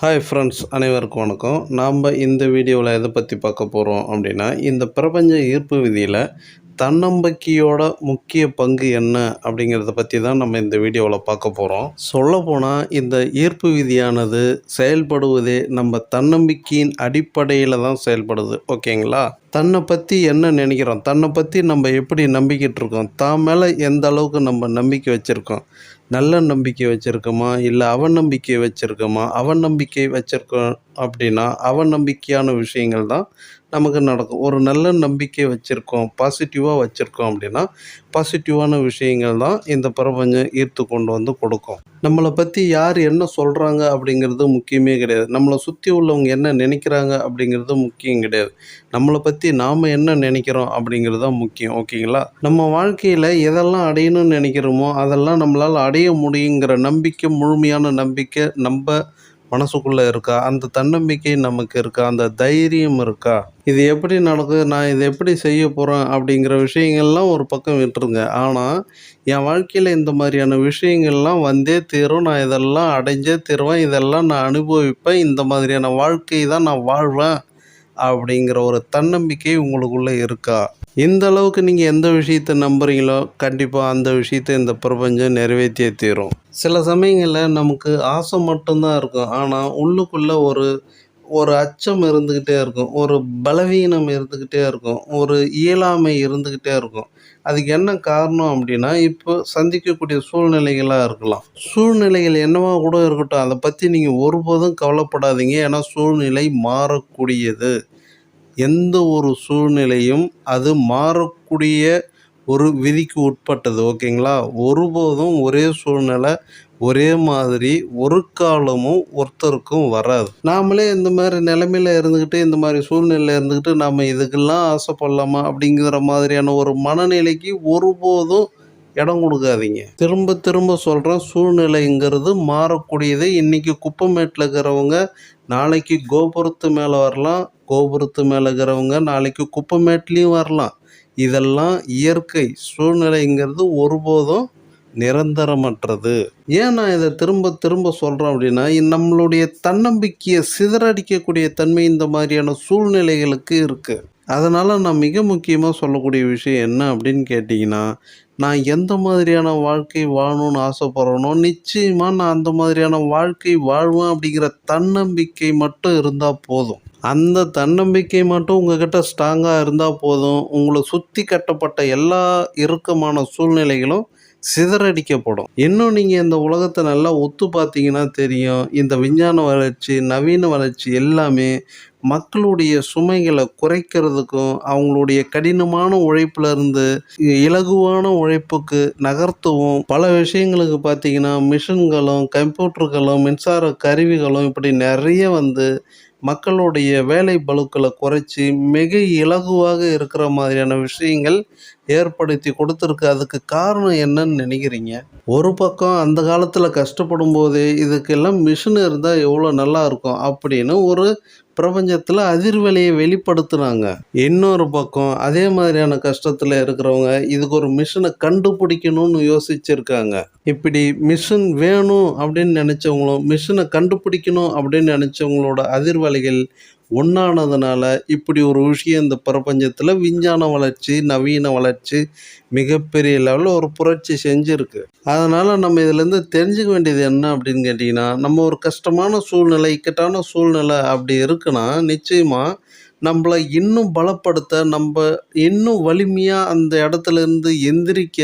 Hi friends அனைவருக்கும் வணக்கம். நாம் இந்த வீடியோவில் எதை பற்றி பார்க்க போகிறோம் அப்படின்னா இந்த பிரபஞ்ச ஈர்ப்பு விதியில் தன்னம்பிக்கையோட முக்கிய பங்கு என்ன அப்படிங்கிறத பற்றி தான் நம்ம இந்த வீடியோவில் பார்க்க போகிறோம் சொல்லப்போனால் இந்த ஈர்ப்பு விதியானது செயல்படுவதே நம்ம தன்னம்பிக்கையின் அடிப்படையில் தான் செயல்படுது. ஓகேங்களா தன்னை பற்றி என்ன நினைக்கிறோம்? தன்னை பற்றி நம்ம எப்படி நம்பிக்கிட்டு இருக்கோம்? தான் மேலே எந்த அளவுக்கு நம்ம நம்பிக்கை வச்சுருக்கோம்? நல்ல நம்பிக்கை வச்சுருக்கோமா? இல்லை அவநம்பிக்கை வச்சுருக்கோமா? அவநம்பிக்கை வச்சுருக்கோம் அப்படின்னா அவநம்பிக்கையான விஷயங்கள் தான் நமக்கு நடக்கும். ஒரு நல்ல நம்பிக்கை வச்சுருக்கோம் பாசிட்டிவாக வச்சுருக்கோம் அப்படின்னா பாசிட்டிவான விஷயங்கள் தான் இந்த பிரபஞ்சம் ஈர்த்து கொண்டு வந்து கொடுக்கும். நம்மளை பற்றி யார் என்ன சொல்கிறாங்க அப்படிங்கிறது முக்கியமே கிடையாது. நம்மளை சுற்றி உள்ளவங்க என்ன நினைக்கிறாங்க அப்படிங்கிறது முக்கியம் கிடையாது. நம்மளை பற்றி நாம் என்ன நினைக்கிறோம் அப்படிங்கிறது தான் முக்கியம் ஓகேங்களா நம்ம வாழ்க்கையில் எதெல்லாம் அடையணும்னு நினைக்கிறோமோ அதெல்லாம் நம்மளால் அடைய முடியுங்கிற நம்பிக்கை முழுமையான நம்பிக்கை நம்ம மனசுக்குள்ளே இருக்கா? அந்த தன்னம்பிக்கை நமக்கு இருக்கா? அந்த தைரியம் இருக்கா? இது எப்படி நடக்குது? நான் இதை எப்படி செய்ய போகிறேன் அப்படிங்கிற விஷயங்கள்லாம் ஒரு பக்கம் விட்டுருங்க. ஆனால் என் வாழ்க்கையில் இந்த மாதிரியான விஷயங்கள்லாம் வந்தே தீரும். நான் இதெல்லாம் அடைஞ்சே தீருவேன். இதெல்லாம் நான் அனுபவிப்பேன். இந்த மாதிரியான வாழ்க்கை தான் நான் வாழ்வேன். அப்படிங்கிற ஒரு தன்னம்பிக்கை உங்களுக்குள்ளே இருக்கா? இந்த அளவுக்கு நீங்கள் எந்த விஷயத்தை நம்புறீங்களோ கண்டிப்பாக அந்த விஷயத்தை இந்த பிரபஞ்சம் நிறைவேற்றியே தீரும். சில சமயங்களில் நமக்கு ஆசை மட்டும்தான் இருக்கும். ஆனால் உள்ளுக்குள்ளே ஒரு ஒரு அச்சம் இருந்துக்கிட்டே இருக்கும். ஒரு பலவீனம் இருந்துக்கிட்டே இருக்கும். ஒரு இயலாமை இருந்துக்கிட்டே இருக்கும். அதுக்கு என்ன காரணம் அப்படின்னா இப்போ சந்திக்கக்கூடிய சூழ்நிலைகளாக இருக்கலாம். சூழ்நிலைகள் என்னவா கூட இருக்கட்டும். அதை பற்றி நீங்கள் ஒருபோதும் கவலைப்படாதீங்க. ஏன்னா சூழ்நிலை மாறக்கூடியது. எந்த ஒரு சூழ்நிலையும் அது மாறக்கூடிய ஒரு விதிக்கு உட்பட்டது ஓகேங்களா? ஒருபோதும் ஒரே சூழ்நிலை ஒரே மாதிரி ஒரு காலமும் ஒருத்தருக்கும் வராது. நாமளே இந்த மாதிரி நிலமையில இருந்துக்கிட்டு இந்த மாதிரி சூழ்நிலையில் இருந்துக்கிட்டு நாம் இதுக்கெல்லாம் ஆசைப்படலாமா அப்படிங்கிற மாதிரியான ஒரு மனநிலைக்கு ஒருபோதும் இடம் கொடுக்காதீங்க. திரும்ப திரும்ப சொல்கிறேன் சூழ்நிலைங்கிறது மாறக்கூடியது. இன்றைக்கி குப்பமேட்டில் இருக்கிறவங்க நாளைக்கு கோபுரத்து மேலே வரலாம். கோபுரத்து மேலே இருக்கிறவங்க நாளைக்கு குப்பமேட்லேயும் வரலாம். இதெல்லாம் இயற்கை சூழ்நிலைங்கிறது ஒருபோதும் நிரந்தரமற்றது. ஏன் நான் இதை திரும்ப திரும்ப சொல்கிறேன் அப்படின்னா நம்மளுடைய தன்னம்பிக்கையை சிதறடிக்கக்கூடிய தன்மை இந்த மாதிரியான சூழ்நிலைகளுக்கு இருக்குது அதனால் நான் மிக முக்கியமாக சொல்லக்கூடிய விஷயம் என்ன அப்படின்னு கேட்டிங்கன்னா நான் எந்த மாதிரியான வாழ்க்கை வாழணும்னு ஆசைப்படுறேனோ நிச்சயமாக நான் அந்த மாதிரியான வாழ்க்கை வாழ்வேன் அப்படிங்கிற தன்னம்பிக்கை மட்டும் இருந்தால் போதும். அந்த தன்னம்பிக்கை மட்டும் உங்ககிட்ட ஸ்ட்ராங்காக இருந்தால் போதும். உங்களை சுற்றி கட்டப்பட்ட எல்லா இறுக்கமான சூழ்நிலைகளும் சிதறடிக்கப்படும். இன்னும் நீங்கள் இந்த உலகத்தை நல்லா ஒத்து பார்த்தீங்கன்னா தெரியும். இந்த விஞ்ஞான வளர்ச்சி நவீன வளர்ச்சி எல்லாமே மக்களுடைய சுமைகளை குறைக்கிறதுக்கும் அவங்களுடைய கடினமான உழைப்பிலிருந்து இலகுவான உழைப்புக்கு நகர்த்தவும் பல விஷயங்களுக்கு பார்த்தீங்கன்னா மிஷின்களும் கம்ப்யூட்டர்களும் மின்சார கருவிகளும் இப்படி நிறைய வந்து மக்களுடைய வேலை பலுக்களை குறைச்சி மிக இலகுவாக இருக்கிற மாதிரியான விஷயங்கள் ஏற்படுத்தி கொடுத்துருக்கு. அதுக்கு காரணம் என்னன்னு நினைக்கிறீங்க? ஒரு பக்கம் அந்த காலத்தில் கஷ்டப்படும் போது இதுக்கெல்லாம் மிஷின் இருந்தால் எவ்வளோ நல்லா இருக்கும் அப்படின்னு ஒரு பிரபஞ்சத்தில் அதிர்வலையை வெளிப்படுத்துனாங்க. இன்னொரு பக்கம் அதே மாதிரியான கஷ்டத்தில் இருக்கிறவங்க இதுக்கு ஒரு மிஷினை கண்டுபிடிக்கணும்னு யோசிச்சிருக்காங்க. இப்படி மிஷின் வேணும் அப்படின்னு நினச்சவங்களும் மிஷினை கண்டுபிடிக்கணும் அப்படின்னு நினச்சவங்களோட அதிர்வலைகள் ஒன்றானதுனால இப்படி ஒரு விஷயம் இந்த பிரபஞ்சத்தில் விஞ்ஞான வளர்ச்சி நவீன வளர்ச்சி மிகப்பெரிய லெவலில் ஒரு புரட்சி செஞ்சுருக்கு. அதனால் நம்ம இதுலேருந்து தெரிஞ்சுக்க வேண்டியது என்ன அப்படின்னு கேட்டிங்கன்னா நம்ம ஒரு கஷ்டமான சூழ்நிலை இக்கட்டான சூழ்நிலை அப்படி இருக்குன்னா நிச்சயமாக நம்மளை இன்னும் பலப்படுத்த நம்ம இன்னும் வலிமையாக அந்த இடத்துல இருந்து எந்திரிக்க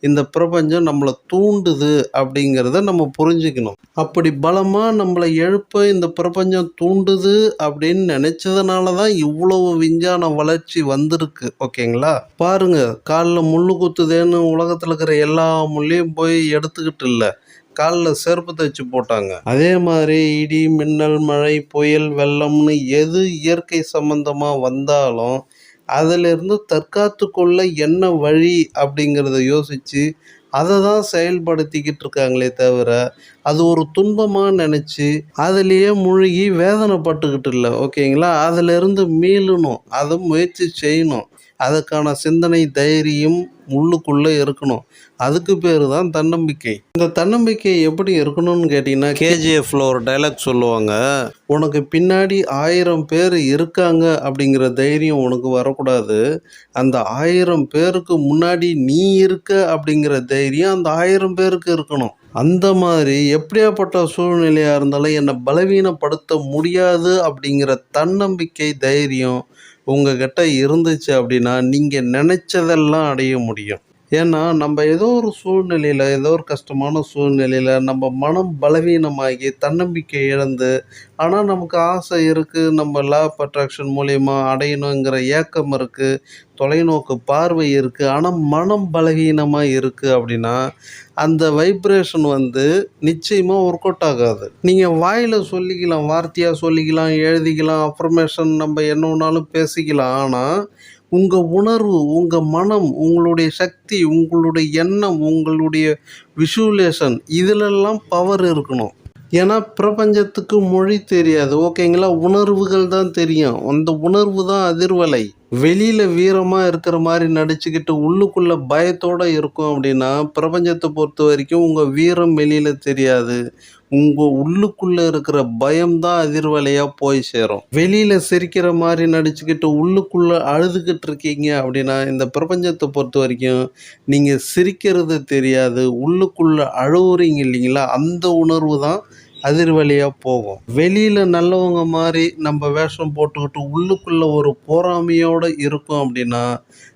இந்த பிரபஞ்சம் நம்மளை தூண்டுது அப்படிங்கிறத நம்ம புரிஞ்சுக்கணும். அப்படி பலமாக நம்மளை எழுப்ப இந்த பிரபஞ்சம் தூண்டுது அப்படின்னு நினச்சதுனால தான் இவ்வளவு விஞ்ஞான வளர்ச்சி வந்திருக்கு ஓகேங்களா? பாருங்க காலில் முள்ளு குத்துதேன்னு உலகத்தில் இருக்கிற எல்லா முள்ளையும் போய் எடுத்துக்கிட்டு இல்லை. காலில் செருப்பு தைச்சு போட்டாங்க. அதே மாதிரி இடி மின்னல் மழை புயல் வெள்ளம்னு எது இயற்கை சம்பந்தமாக வந்தாலும் அதிலிருந்து தற்காத்து கொள்ள என்ன வழி அப்படிங்கிறத யோசித்து அதை தான் செயல்படுத்திக்கிட்டு இருக்காங்களே தவிர அது ஒரு துன்பமாக நினச்சி அதுலேயே மூழ்கி வேதனைப்பட்டுக்கிட்டு இல்லை. ஓகேங்களா? அதிலிருந்து மீளணும். அதை முயற்சி செய்யணும். அதுக்கான சிந்தனை தைரியம் உள்ளுக்குள்ளே இருக்கணும். அதுக்கு பேர் தான் தன்னம்பிக்கை. இந்த தன்னம்பிக்கை எப்படி இருக்கணும்னு கேட்டிங்கன்னா கேஜிஎஃப்ல ஒரு டைலாக் சொல்லுவாங்க. உனக்கு பின்னாடி ஆயிரம் பேர் இருக்காங்க அப்படிங்கிற தைரியம் உனக்கு வரக்கூடாது. அந்த ஆயிரம் பேருக்கு முன்னாடி நீ இருக்க அப்படிங்கிற தைரியம் அந்த ஆயிரம் பேருக்கு இருக்கணும். அந்த மாதிரி எப்படியாப்பட்ட சூழ்நிலையாக இருந்தாலும் என்னை பலவீனப்படுத்த முடியாது அப்படிங்கிற தன்னம்பிக்கை தைரியம் உங்கக்கிட்ட இருந்துச்சு அப்படின்னா நீங்கள் நினச்சதெல்லாம் அடைய முடியும். ஏன்னா நம்ம ஏதோ ஒரு சூழ்நிலையில் ஏதோ ஒரு கஷ்டமான சூழ்நிலையில் நம்ம மனம் பலவீனமாகி தன்னம்பிக்கை இழந்து ஆனால் நமக்கு ஆசை இருக்குது நம்ம லா ஆஃப் அட்ராக்ஷன் மூலயமா அடையணுங்கிற ஏக்கம் இருக்குது தொலைநோக்கு பார்வை இருக்குது ஆனால் மனம் பலவீனமாக இருக்குது அப்படின்னா அந்த வைப்ரேஷன் வந்து நிச்சயமாக ஒர்க் அவுட் ஆகாது. நீங்கள் வாயில் சொல்லிக்கலாம் வார்த்தையாக சொல்லிக்கலாம் எழுதிக்கலாம் அஃபர்மேஷன் நம்ம என்ன வேணாலும் பேசிக்கலாம் ஆனால் உங்கள் உணர்வு உங்கள் மனம் உங்களுடைய சக்தி உங்களுடைய எண்ணம் உங்களுடைய விஷுவலேஷன் இதிலெல்லாம் பவர் இருக்கணும். ஏன்னா பிரபஞ்சத்துக்கு மொழி தெரியாது. ஓகேங்களா? உணர்வுகள் தான் தெரியும். அந்த உணர்வு தான் அதிர்வலை. வெளியில் வீரமாக இருக்கிற மாதிரி நடிச்சுக்கிட்டு உள்ளுக்குள்ளே பயத்தோடு இருக்கும் அப்படின்னா பிரபஞ்சத்தை பொறுத்த வரைக்கும் உங்கள் வீரம் வெளியில் தெரியாது. உங்கள் உள்ளுக்குள்ளே இருக்கிற பயம்தான் அதிர்வலையாக போய் சேரும். வெளியில் சிரிக்கிற மாதிரி நடிச்சுக்கிட்டு உள்ளுக்குள்ளே அழுதுகிட்டு இருக்கீங்க அப்படின்னா இந்த பிரபஞ்சத்தை பொறுத்த வரைக்கும் நீங்கள் சிரிக்கிறது தெரியாது. உள்ளுக்குள்ளே அழுவுறீங்க இல்லைங்களா? அந்த உணர்வு தான் அதிர்வலையாக போகும். வெளியில் நல்லவங்க மாதிரி நம்ம வேஷம் போட்டுக்கிட்டு உள்ளுக்குள்ளே ஒரு போராமையோடு இருக்கும் அப்படின்னா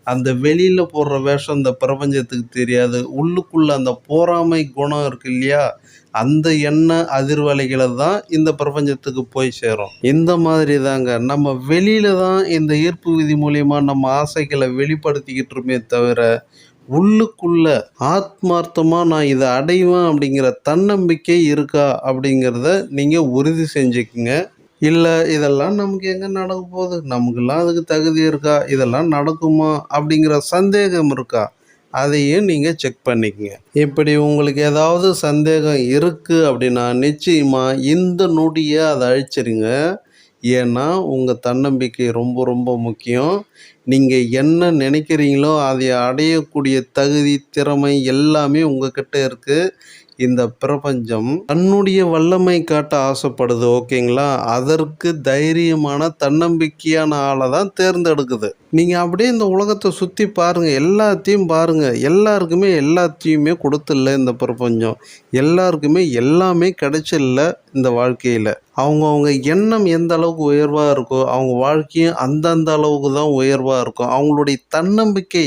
அந்த வெளியில் போடுற வேஷம் இந்த பிரபஞ்சத்துக்கு தெரியாது. உள்ளுக்குள்ளே அந்த போராமை குணம் இருக்கு இல்லையா? அந்த எண்ண அதிர்வலைகளை தான் இந்த பிரபஞ்சத்துக்கு போய் சேரும். இந்த மாதிரி தாங்க. நம்ம வெளியில் தான் இந்த ஈர்ப்பு விதி மூலிமா நம்ம ஆசைகளை வெளிப்படுத்திக்கிட்டுருமே தவிர உள்ளுக்குள்ள ஆத்மார்த்தமாக நான் இதை அடைவேன் அப்படிங்கிற தன்னம்பிக்கை இருக்கா அப்படிங்கிறத நீங்கள் உறுதி செஞ்சுக்குங்க. இல்லை இதெல்லாம் நமக்கு எங்கே நடக்க போகுது? நமக்கெல்லாம் அதுக்கு தகுதி இருக்கா? இதெல்லாம் நடக்குமா? அப்படிங்கிற சந்தேகம் இருக்கா? அதையும் நீங்கள் செக் பண்ணிக்கங்க. இப்படி உங்களுக்கு ஏதாவது சந்தேகம் இருக்குது அப்படின்னா நிச்சயமாக இந்த நொடியை அதை அழிச்சிருங்க. ஏன்னா உங்கள் தன்னம்பிக்கை ரொம்ப ரொம்ப முக்கியம். நீங்கள் என்ன நினைக்கிறீங்களோ அதை அடையக்கூடிய தகுதி திறமை எல்லாமே உங்ககிட்ட இருக்குது இந்த பிரபஞ்சம் தன்னுடைய வல்லமை காட்ட ஆசைப்படுது ஓகேங்களா? அதற்கு தைரியமான தன்னம்பிக்கையான ஆளை தான் தேர்ந்தெடுக்குது. நீங்கள் அப்படியே இந்த உலகத்தை சுற்றி பாருங்கள் எல்லாத்தையும் பாருங்கள் எல்லாருக்குமே எல்லாத்தையுமே கொடுத்துல இந்த பிரபஞ்சம். எல்லாருக்குமே எல்லாமே கிடைச்சல இந்த வாழ்க்கையில். அவங்கவுங்க எண்ணம் எந்த அளவுக்கு உயர்வாக இருக்கோ அவங்க வாழ்க்கையும் அந்தந்த அளவுக்கு தான் உயர்வாக இருக்கும். அவங்களுடைய தன்னம்பிக்கை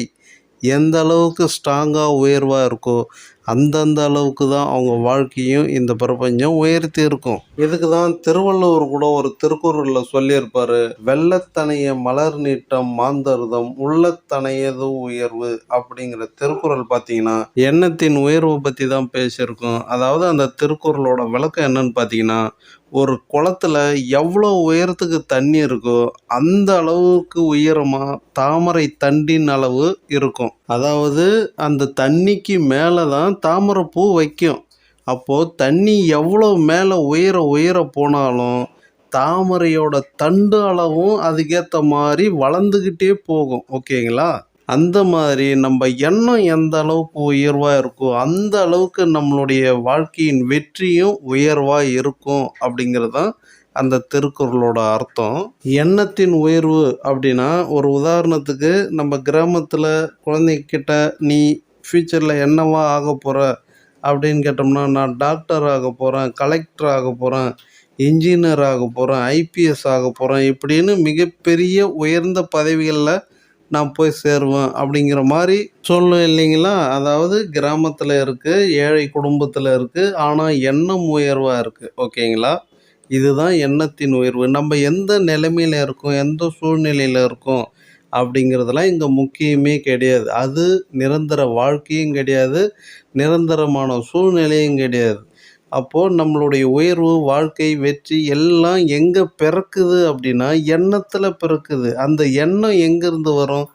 எந்த அளவுக்கு ஸ்ட்ராங்காக உயர்வாக இருக்கோ அந்தந்த அளவுக்கு தான் அவங்க வாழ்க்கையும் இந்த பிரபஞ்சம் உயர்த்தி இருக்கும். இதுக்கு தான் திருவள்ளுவர் கூட ஒரு திருக்குறளில் சொல்லியிருப்பாரு வெள்ளத்தனைய மலர் நீட்டம் மாந்தருதம் உள்ளத்தனையது உயர்வு அப்படிங்கிற திருக்குறள் பார்த்தீங்கன்னா எண்ணத்தின் உயர்வை பற்றி தான் பேசியிருக்கோம். அதாவது அந்த திருக்குறளோட விளக்கம் என்னன்னு பார்த்தீங்கன்னா ஒரு குளத்துல எவ்வளோ உயரத்துக்கு தண்ணி இருக்கோ அந்த அளவுக்கு உயரமாக தாமரை தண்டின் அளவு இருக்கும். அதாவது அந்த தண்ணிக்கு மேலே தான் தாமரை பூ வைக்கும். அப்போது தண்ணி எவ்வளோ மேலே உயர உயர போனாலும் தாமரையோட தண்டு அளவும் அதுக்கேற்ற மாதிரி வளர்ந்துக்கிட்டே போகும். ஓகேங்களா? அந்த மாதிரி நம்ம எண்ணம் எந்த அளவுக்கு உயர்வாக இருக்கோ அந்த அளவுக்கு நம்மளுடைய வாழ்க்கையின் வெற்றியும் உயர்வாக இருக்கும் அப்படிங்கிறது தான் அந்த திருக்குறளோட அர்த்தம். எண்ணத்தின் உயர்வு அப்படின்னா ஒரு உதாரணத்துக்கு நம்ம கிராமத்தில் குழந்தைகிட்ட நீ ஃப்யூச்சரில் என்னவா ஆக போகிற அப்படின்னு கேட்டோம்னா நான் டாக்டர் ஆக போகிறேன் கலெக்டர் ஆக போகிறேன் இன்ஜினியர் ஆக போகிறேன் ஐபிஎஸ் ஆக போகிறேன் இப்படின்னு மிகப்பெரிய உயர்ந்த பதவிகளில் நான் போய் சேருவேன் அப்படிங்கிற மாதிரி சொல்லும் இல்லைங்களா? அதாவது கிராமத்தில் இருக்குது ஏழை குடும்பத்தில் இருக்குது ஆனால் எண்ணம் உயர்வாக இருக்குது ஓகேங்களா? இதுதான் எண்ணத்தின் உயர்வு. நம்ம எந்த நிலைமையில் இருக்கோம் எந்த சூழ்நிலையில் இருக்கோம் அப்படிங்கிறதெல்லாம் இங்கே முக்கியமே கிடையாது. அது நிரந்தர வாழ்க்கையும் கிடையாது நிரந்தரமான சூழ்நிலையும் கிடையாது. அப்போது நம்மளுடைய உயர்வு வாழ்க்கை வெற்றி எல்லாம் எங்கே பிறக்குது அப்படின்னா எண்ணத்தில் பிறக்குது. அந்த எண்ணம் எங்கேருந்து வரும்?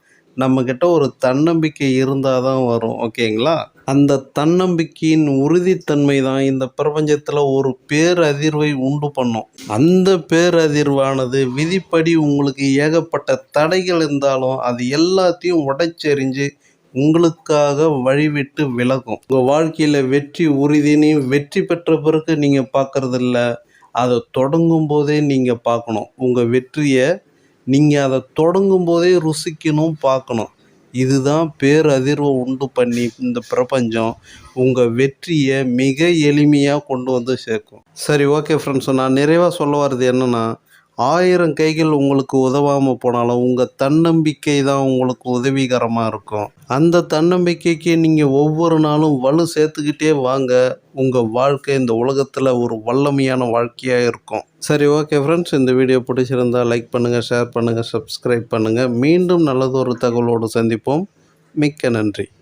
நம்மக்கிட்ட ஒரு தன்னம்பிக்கை இருந்தால் தான் வரும் ஓகேங்களா? அந்த தன்னம்பிக்கையின் உறுதித்தன்மை தான் இந்த பிரபஞ்சத்தில் ஒரு பேரதிர்வை உண்டு பண்ணும். அந்த பேரதிர்வானது விதிப்படி உங்களுக்கு ஏகப்பட்ட தடைகள் இருந்தாலும் அது எல்லாத்தையும் உடைச்செறிஞ்சு உங்களுக்காக வழிவிட்டு விலகும். உங்கள் வாழ்க்கையில் வெற்றி உறுதினையும் வெற்றி பெற்ற பிறகு நீங்கள் பார்க்குறதில்ல அதை தொடங்கும் போதே நீங்கள் பார்க்கணும். உங்கள் வெற்றியை நீங்கள் அதை தொடங்கும் போதே ருசிக்கணும் பார்க்கணும். இதுதான் பேரதிர்வை உண்டு பண்ணி இந்த பிரபஞ்சம் உங்கள் வெற்றியை மிக எளிமையாக கொண்டு வந்து சேர்க்கும். சரி ஓகே ஃப்ரெண்ட்ஸ் நான் நிறைவாக சொல்ல வர்றது என்னென்னா ஆயிரம் கைகள் உங்களுக்கு உதவாமல் போனாலும் உங்கள் தன்னம்பிக்கை தான் உங்களுக்கு உதவிகரமாக இருக்கும். அந்த தன்னம்பிக்கைக்கு நீங்கள் ஒவ்வொரு நாளும் வலு சேர்த்துக்கிட்டே வாங்க. உங்கள் வாழ்க்கை இந்த உலகத்தில் ஒரு வல்லமையான வாழ்க்கையாக இருக்கும். சரி ஓகே ஃப்ரெண்ட்ஸ் இந்த வீடியோ பிடிச்சிருந்தா லைக் பண்ணுங்கள் ஷேர் பண்ணுங்கள் சப்ஸ்கிரைப் பண்ணுங்கள் மீண்டும் நல்லதொரு தகவலோடு சந்திப்போம். மிக்க நன்றி.